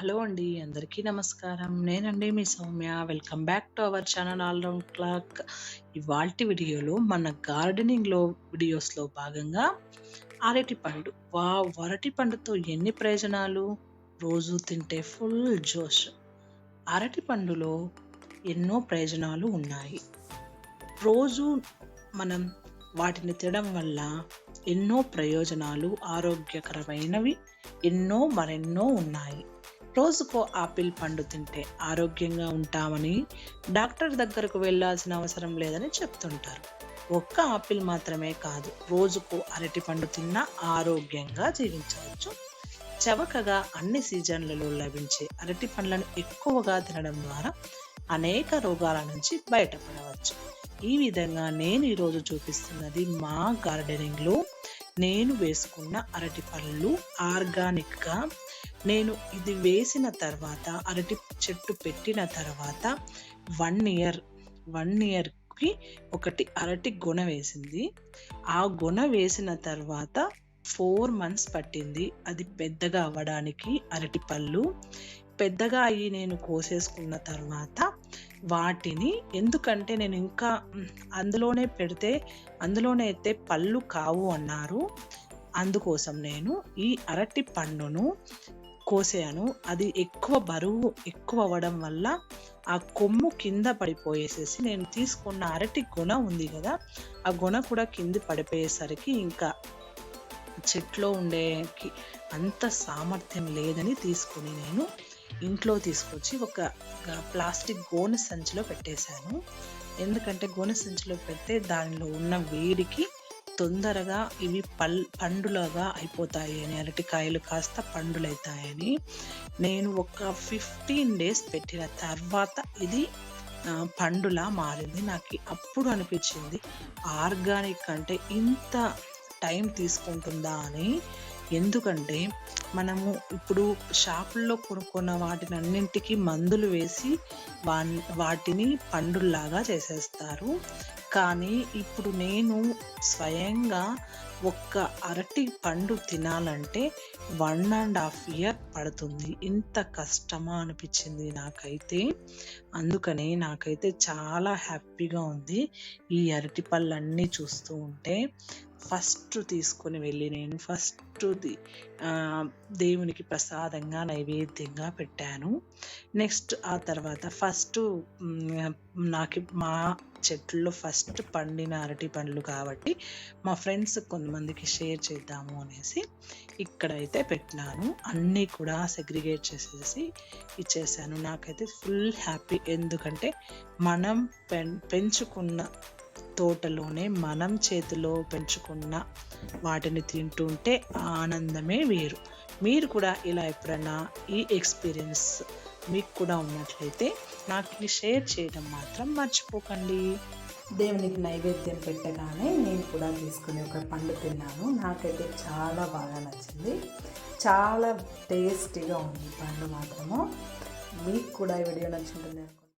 Hello అండి అందరికీ నమస్కారం. నేనండి మీ Soumya. Welcome back to our channel all round clock ఇవాల్టి వీడియోలో మన గార్డెనింగ్లో వీడియోస్లో భాగంగా అరటి పండు. వా అరటి పండుతో ఎన్ని ప్రయోజనాలు? రోజు తింటే ఫుల్ జోష్. అరటి పండులో ఎన్నో ప్రయోజనాలు ఉన్నాయి. రోజు మనం వాటిని తినడం వల్ల ఎన్నో ప్రయోజనాలు ఆరోగ్యకరమైనవి ఎన్నో మరెన్నో ఉన్నాయి. రోజుకో ఆపిల్ పండు తింటే ఆరోగ్యంగా ఉంటామని డాక్టర్ దగ్గరకు వెళ్ళాల్సిన అవసరం లేదని చెప్తుంటారు. ఒక్క ఆపిల్ మాత్రమే కాదు రోజుకు అరటి పండు తిన్నా ఆరోగ్యంగా జీవించవచ్చు. చవకగా అన్ని సీజన్లలో లభించే అరటి పండ్లను ఎక్కువగా తినడం ద్వారా అనేక రోగాల నుంచి బయటపడవచ్చు. ఈ విధంగా నేను ఈరోజు చూపిస్తున్నది మా గార్డెనింగ్లో నేను వేసుకున్న అరటి పళ్ళు ఆర్గానిక్గా నేను ఇది వేసిన తర్వాత అరటి చెట్టు పెట్టిన తర్వాత వన్ ఇయర్ వన్ ఇయర్కి ఒకటి అరటి గుణ వేసింది. ఆ గుణ వేసిన తర్వాత ఫోర్ మంత్స్ పట్టింది. అది పెద్దగా అవ్వడానికి అరటి పళ్ళు. పెద్దగా అయ్యి నేను కోసేసుకున్న తర్వాత వాటిని ఎందుకంటే నేను ఇంకా అందులోనే పెడితే అందులోనే అయితే పళ్ళు కావు అన్నారు. అందుకోసం నేను ఈ అరటి పండును కోసాను. అది ఎక్కువ బరువు ఎక్కువ అవ్వడం వల్ల ఆ కొమ్ము కింద పడిపోయేసేసి నేను తీసుకున్న అరటి గుణ ఉంది కదా ఆ గుణ కూడా కింద పడిపోయేసరికి ఇంకా చెట్లో ఉండేకి అంత సామర్థ్యం లేదని తీసుకుని నేను ఇంట్లో తీసుకొచ్చి ఒక ప్లాస్టిక్ గోనె సంచిలో పెట్టేశాను. ఎందుకంటే గోనె సంచిలో పెడితే దానిలో ఉన్న వేడికి తొందరగా ఇవి పల్ పండులాగా అయిపోతాయి అని అరటికాయలు కాస్త పండులవుతాయని నేను ఒక ఫిఫ్టీన్ డేస్ పెట్టిన తర్వాత ఇది పండులా మారింది. నాకు అప్పుడు అనిపించింది ఆర్గానిక్ అంటే ఇంత టైం తీసుకుంటుందా అని. ఎందుకంటే మనము ఇప్పుడు షాపుల్లో కొనుక్కున్న వాటిని అన్నింటికి మందులు వేసి వా వాటిని పండుల్లాగా చేసేస్తారు. కానీ ఇప్పుడు నేను స్వయంగా ఒక్క అరటి పండు తినాలంటే వన్ అండ్ హాఫ్ ఇయర్ పడుతుంది. ఇంత కష్టమా అనిపించింది నాకైతే. అందుకని నాకైతే చాలా హ్యాపీగా ఉంది ఈ అరటి పళ్ళన్నీ చూస్తూ ఉంటే. ఫస్ట్ తీసుకొని వెళ్ళి నేను ఫస్ట్ది దేవునికి ప్రసాదంగా నైవేద్యంగా పెట్టాను. నెక్స్ట్ ఆ తర్వాత ఫస్ట్ నాకు మా చెట్లలో ఫస్ట్ పండిన అరటి పండ్లు కాబట్టి మా ఫ్రెండ్స్ కొంతమందికి షేర్ చేద్దాము అనేసి ఇక్కడైతే పెట్టినాను. అన్నీ కూడా సెగ్రిగేట్ చేసేసి ఇచ్చేసాను. నాకైతే ఫుల్ హ్యాపీ. ఎందుకంటే మనం పెన్ పెంచుకున్న తోటలోనే మనం చేతిలో పెంచుకున్న వాటిని తింటుంటే ఆనందమే వేరు. మీరు కూడా ఇలా ఎప్పుడన్నా ఈ ఎక్స్పీరియన్స్ మీకు కూడా ఉన్నట్లయితే నాకు షేర్ చేయడం మాత్రం మర్చిపోకండి. దేవునికి నైవేద్యం పెట్టగానే నేను కూడా తీసుకుని ఒక పండు తిన్నాను. నాకైతే చాలా బాగా నచ్చింది. చాలా టేస్టీగా ఉంది పండు మాత్రము. మీకు కూడా ఈ వీడియో నచ్చుంటుంది